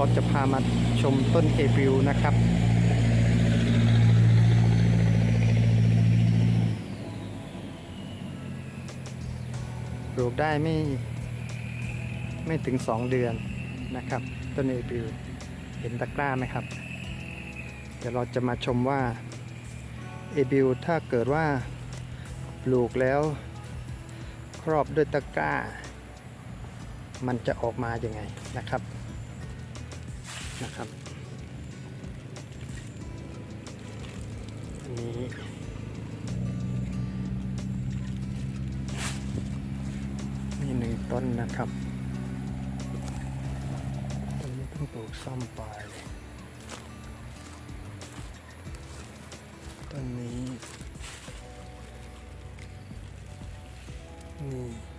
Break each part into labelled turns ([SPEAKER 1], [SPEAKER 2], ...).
[SPEAKER 1] เราจะพามาชมต้นเอบิวนะครับ ปลูกได้ไม่ไม่ถึง 2 เดือนนะครับ ต้นเอบิวเห็นตะกร้าไหมครับ เดี๋ยวเราจะมาชมว่าเอบิวถ้าเกิดว่าปลูกแล้ว ครอบด้วยตะกร้า มันจะออกมาอย่างไงนะครับ นะครับอันนี้นี่หนึ่งต้นนะครับต้นนี้ต้องปลูกซ่อมปต้นนี้นี่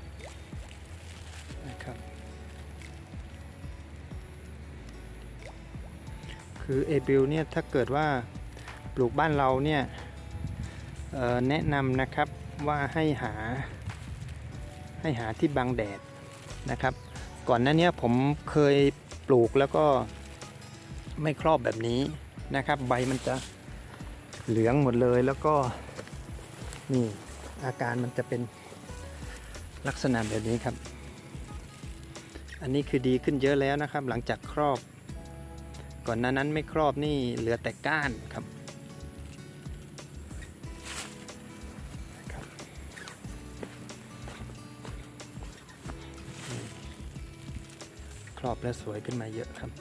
[SPEAKER 1] คือเอบิลเนี่ยถ้าเกิดว่าปลูกบ้านเราเนี่ยแนะนำนะครับว่าให้หาให้หาที่บังแดดนะครับ ก่อนหน้านี้ผมเคยปลูกแล้วก็ไม่ครอบแบบนี้นะครับ ใบมันจะเหลืองหมดเลยแล้วก็นี่อาการมันจะเป็นลักษณะแบบนี้ครับ อันนี้คือดีขึ้นเยอะแล้วนะครับ หลังจากครอบ ก่อนหน้านั้นไม่ครอบนี่เหลือแต่ก้านครับครับครอบแล้วสวยขึ้นมาเยอะครับ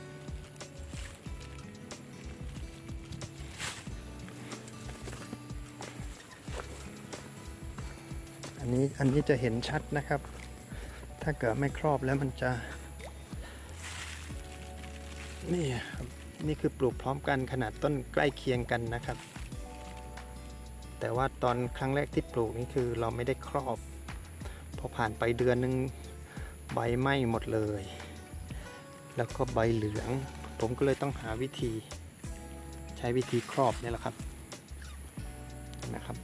[SPEAKER 1] อันนี้อันนี้จะเห็นชัดนะครับ ถ้าเกิดไม่ครอบแล้วมันจะ นี่ครับนี่คือปลูกพร้อมกันขนาดต้นใกล้เคียงกันนะครับ แต่ว่าตอนครั้งแรกที่ปลูกนี่คือเราไม่ได้ครอบ พอผ่านไปเดือนหนึงใบไหม้หมดเลย แล้วก็ใบเหลือง ผมก็เลยต้องหาวิธี ใช้วิธีครอบนี่แหละครับนะครับ